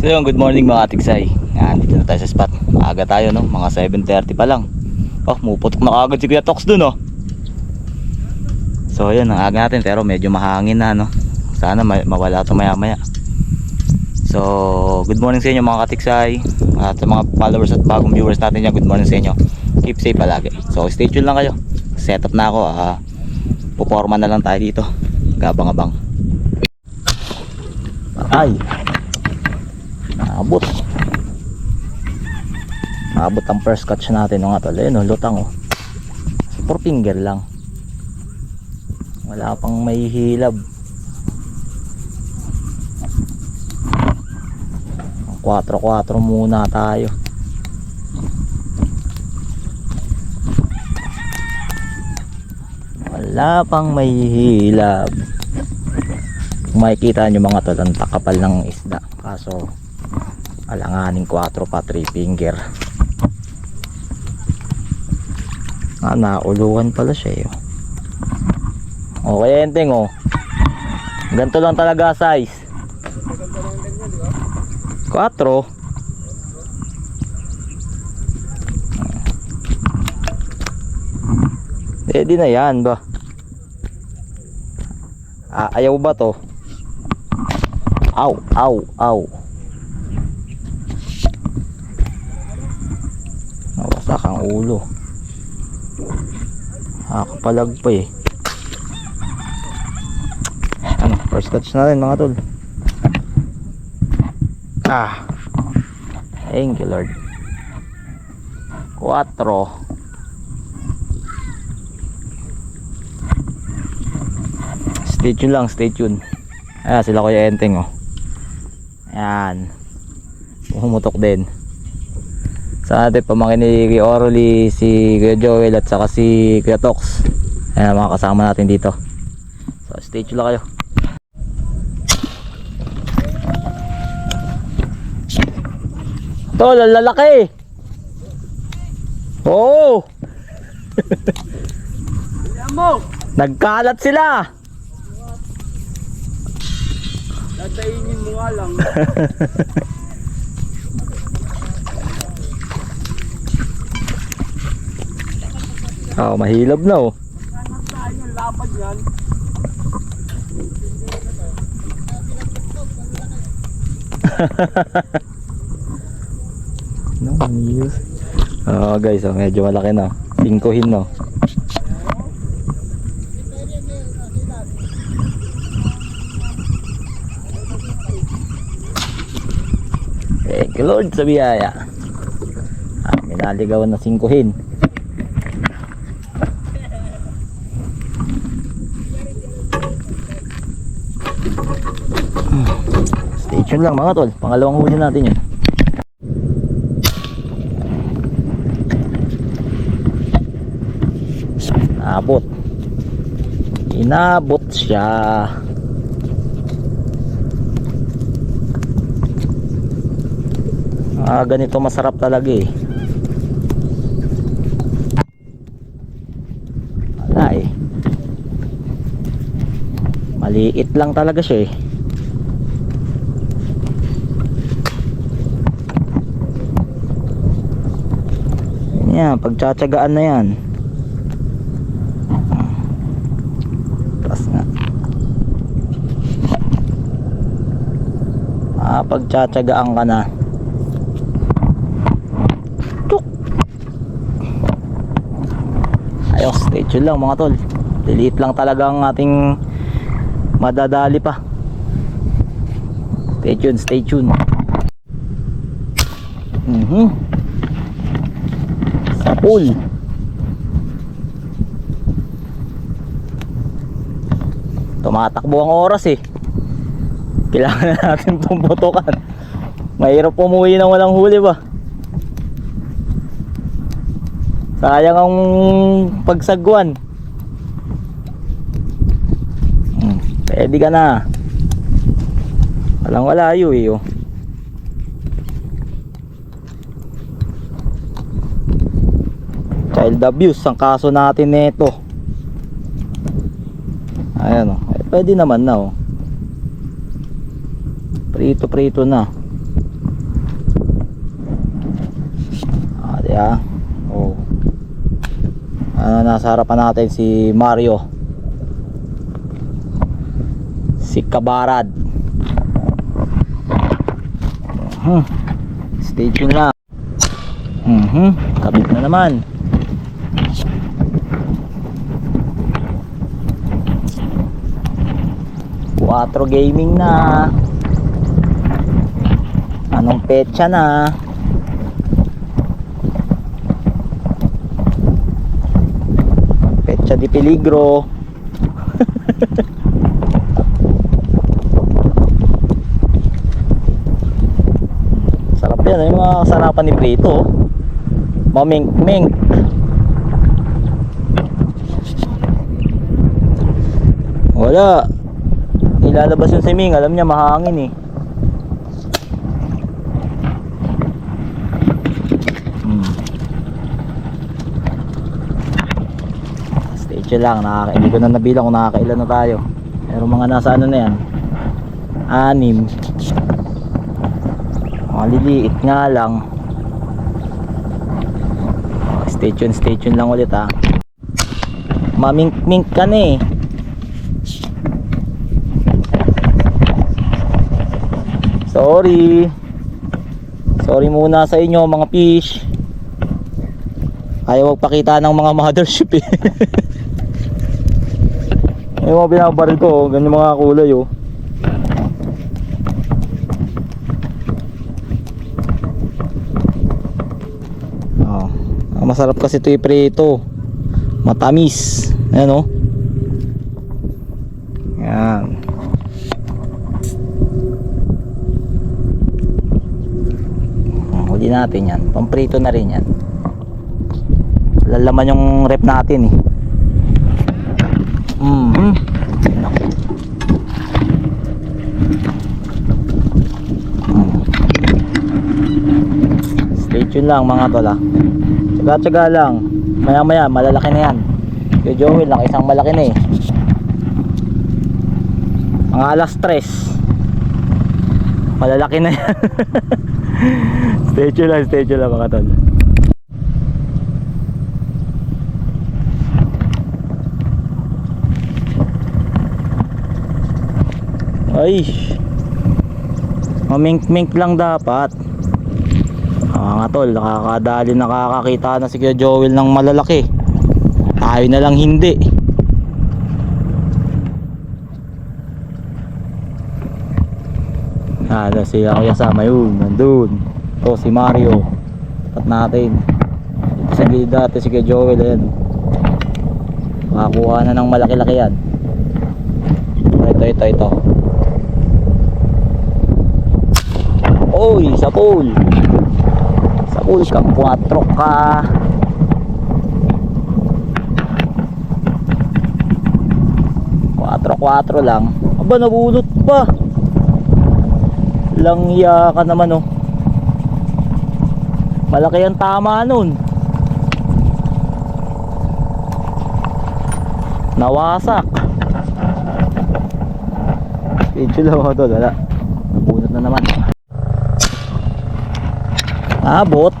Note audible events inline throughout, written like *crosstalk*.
So yun, good morning mga katiksay. Yan, dito na tayo sa spot. Maaga tayo no, mga 7.30 pa lang. Oh, muputok na agad si Kuya Tox dun oh. So yun, ang aga natin pero medyo mahangin na no. Sana ma- mawala ito maya maya. So, good morning sa inyo mga katiksay. At sa mga followers at bagong viewers natin dyan, good morning sa inyo. Keep safe palagi. So, stay tuned lang kayo. Set up na ako. Ah, puporma na lang tayo dito. Gabang-abang. Ay! Naabot. Naabot ang first catch natin nga tol. Ayun, oh, lutang oh. Four finger lang. Wala pang may hilab. 4-4 muna tayo. Wala pang may hilab. Makikita nyo mga tol, ang takapal ng isda. Kaso, alanganing 4 pa 3 finger. Ah, nauluhan pala siya eh. oh. Okay, enteng oh. Ganito lang talaga size. 4 Pwede na yan ba? Ah, ayaw ba to? Aw, aw, aw. Nawasak ang ulo. Nakapalag pa eh. Ano, first touch na rin mga tol. Ah. Thank you Lord. 4 Stay tune lang, stay tune. Ayan, sila Kuya Enteng oh. Ayan. Pumutok din. Sa atin pamangkin ni Kuya Orly, si Kuya Joel at saka si Kuya Tox. Ayan ang mga kasama natin dito. So stay tune lang kayo. Tol, lalaki. Oo. mo! *laughs* Nagkalat sila. Tatainin mo nga lang. *laughs* Oh, mahilab na oh. *laughs* No, news. Oh, guys, oh, medyo malaki na. Tingkuhin no. Thank you Lord sa biyaya. Ah, may naligawan na singkuhin. Tuned lang mga tol. Pangalawang huli natin yun. Abot. Inabot siya. Ah, ganito masarap talaga eh. Wala eh. Maliit lang talaga siya eh. Yan, pagtsatsagaan na yan. Taas nga. Ah, pagtsatsagaan ka na. Tuk. Ayos, stay tuned lang mga tol. Delete lang talaga ang ating madadali pa. Stay tuned, stay tuned. Mhm. Pool. Tumatakbo ang oras eh. Kailangan na natin pumutukan. Mahirap umuwi ng walang huli ba? Sayang ang pagsagwan. Hmm, pwede ka na. Walang walayo eh oh. wild abuse ang kaso natin nito. Ayan o eh, pwede naman na oh. o prito prito na. Ah, di ah. oh. ano nasa harapan natin si Mario. Si Kabarad. Huh. stay tuned na. Mhm, mm kabit na naman. Quattro gaming na. Anong petsa na? Petsa di peligro. *laughs* Sarap yan, yung mga sarapan ni Prito. Mamink-mink. Wala. Nilalabas yung si Ming, alam niya mahangin eh. Hmm. Stay lang, nakaka hindi ko na nabilang kung nakakailan na tayo. Pero mga nasa ano na yan. Anim. Mga liliit nga lang. Stay tuned, stay tuned lang ulit ha. Mamink-mink ka na eh. Sorry. Sorry muna sa inyo mga fish. Ayaw magpakita ng mga mothership eh. *laughs* Yung mga binabaril ko, oh, ganyan mga kulay oh. Oh. Ang masarap kasi ito iprito. Matamis. Ayan oh. Yan. Huli natin yan. Pamprito na rin yan. Lalaman yung rep natin eh. Mhm. Naku. Mm. Stay tuned lang mga tol ah. Tsaga-tsaga lang. Maya maya malalaki na yan. Kay Joel lang isang malaki na eh. Mga alas tres. Malalaki na yan. *laughs* stay tuned lang, stay tuned lang mga tol. Ay. Mamink-mink lang dapat. Ah, nga tol, nakakadali nakakakita na si Kuya Joel ng malalaki. Tayo na lang hindi. Na si Kuya Sama yun, nandun. To si Mario. At natin. Ito sa gilid dati si Kuya Joel ayan. Makakuha na ng malaki-laki yan. Ito, ito, ito. Oy, sa pool. Sa pool ka, 4 ka. Quatro, quatro lang. Aba, nabulot pa. Langya ka naman, oh. Malaki ang tama nun. Nawasak. Medyo lang ako doon, wala. Nabunot na naman. Abot.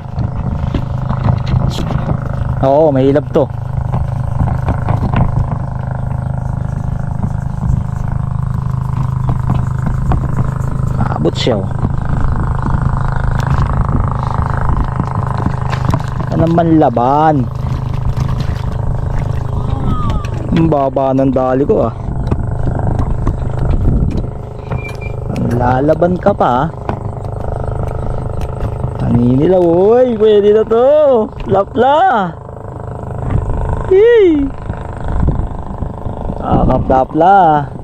Oo, may ilab to. Abot siya. oh. Ano naman laban? Ang baba ng dali ko ah. Lalaban ka pa ah. Kanini lang, uy, pwede na to. Lapla. Yee. Nakakaplapla. Ah,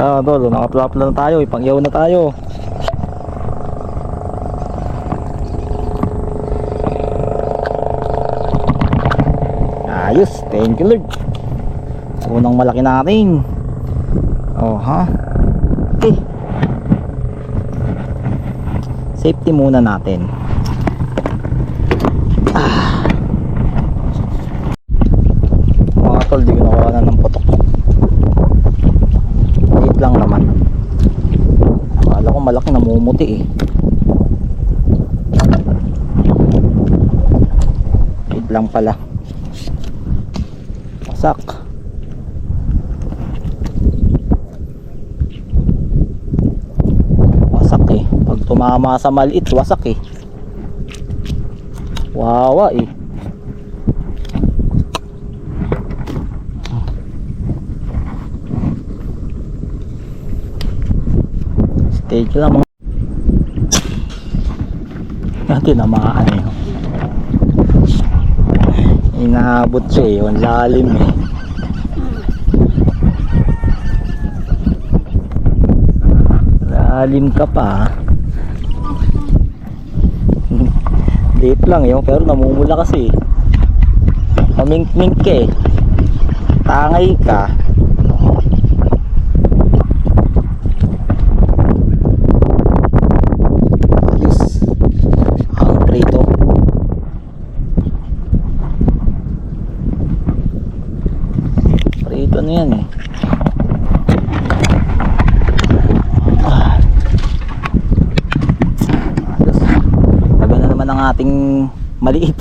tol, nakaplapla na tayo, ipangyaw na tayo. Ayos, thank you Lord. Unang malaki natin. Oh, ha? Okay. Safety muna natin. Ah. Mga tol, di ko nakuha na ng putok. Wait lang naman. Akala ko malaki namumuti eh. lang pala. Wasak. Wasak eh. Pag tumama sa maliit, wasak eh. Wawa eh. Stage lang mga Yan tinamaan eh. Inaabot siya eh. Yung lalim eh. Lalim ka pa ah. *laughs* Late lang yun pero namumula kasi. Pamink-mink eh. Tangay ka. Ayos. Ang prito. Prito na yan eh. Ah. Ayos. Tagal na naman ang ating maliit.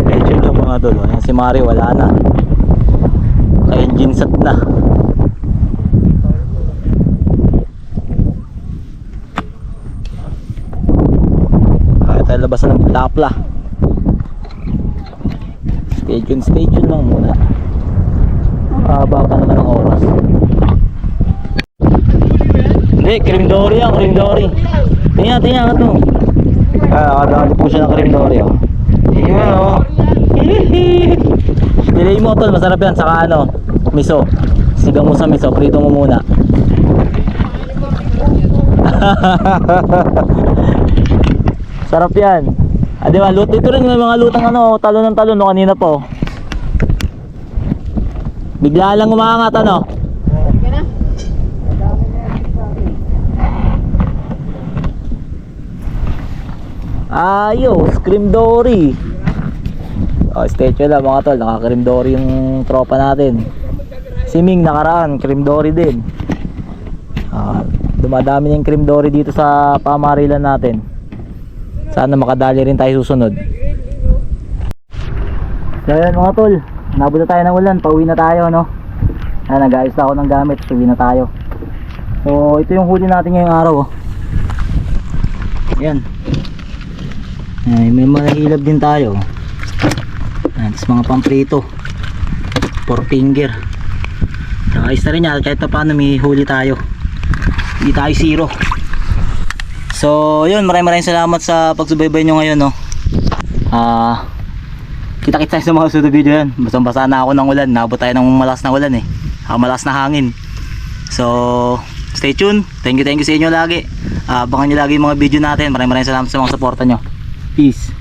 Schedule lang mga tol. Ayan si Mari wala na. Ka-engine set na. Kaya tayo labasan ng tapla. Stay tuned, stay tuned lang muna. Haba pa naman ang oras. Hindi, cream dory yan, cream dory. Tingnan, tingnan ka to. Ah, kadali po siya ng cream dory. Oh. Tingnan, oh. *laughs* Delay mo tol, masarap yan. Saka ano, miso. Sigang mo sa miso, prito mo muna. *laughs* Sarap yan. Ah, di ba? Lut ito rin may mga lutang ano, talo ng talo no kanina po. Bigla lang umaangat ano. Ayos, cream dory. Oh, statue lang mga tol, naka cream dory yung tropa natin. Si Ming nakaraan, cream dory din. Ah, dumadami na yung cream dory dito sa pamarilan natin. Sana makadali rin tayo susunod. So yan mga tol, nabot na tayo ng ulan, pauwi na tayo no. Ah, nag-ayos na ako ng gamit, pauwi na tayo. So ito yung huli natin ngayong araw oh. Yan. Ay, may mga hilab din tayo. Ayan, tapos mga pamprito. Four finger. Saka na rin yan, kahit pa paano may huli tayo. Hindi tayo zero. So, yun, maraming maraming salamat sa pagsubaybay nyo ngayon, no. Ah, kita-kita tayo sa mga susunod video yan. Basang-basa na ako ng ulan. Nabot tayo ng malas na ulan eh. Ah, malas na hangin. So, stay tuned. Thank you, thank you sa inyo lagi. Ah, abangan nyo lagi yung mga video natin. Maraming maraming salamat sa mga suporta nyo. Peace.